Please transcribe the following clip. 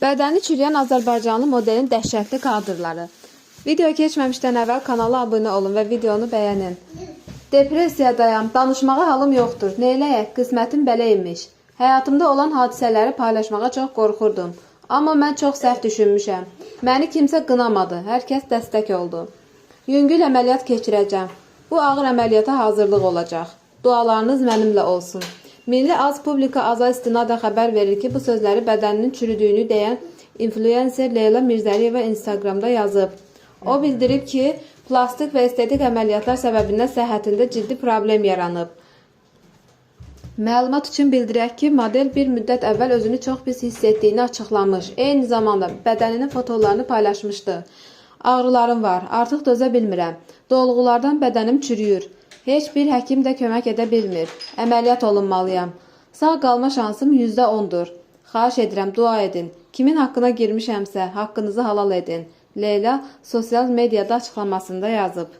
Bədəni çürüyən Azərbaycanlı modelin dəhşətli kadrları. Videoya keçməmişdən əvvəl kanala abunə olun və videonu bəyənin. Depressiyadayam, danışmağa halım yoxdur. Neyləyək? Qismətim belə imiş. Həyatımda olan hadisələri paylaşmağa çox qorxurdum. Amma mən çox səhv düşünmüşəm. Məni kimsə qınamadı. Hər kəs dəstək oldu. Yüngül əməliyyat keçirəcəm. Bu ağır əməliyyata hazırlıq olacaq. Dualarınız mənimlə olsun. Milli Az Publika Aza istinadə xəbər verir ki, bu sözləri bədəninin çürüdüyünü deyən influencer Leyla Mirzəliyeva Instagramda yazıb. O bildirib ki, plastik və estetik əməliyyatlar səbəbindən səhhətində ciddi problem yaranıb. Məlumat üçün bildirək ki, model bir müddət əvvəl özünü çox pis hiss etdiyini açıqlamış. Eyni zamanda bədəninin fotolarını paylaşmışdı. Ağrılarım var, artıq dözə bilmirəm. Dolğulardan bədənim çürüyür. Heç bir həkim də kömək edə bilmir. Əməliyyat olunmalıyam. Sağ qalma şansım %10-dur. Xahiş edirəm, dua edin. Kimin haqqına girmişəmsə, haqqınızı halal edin. Leyla sosial mediada açıqlamasında yazıb.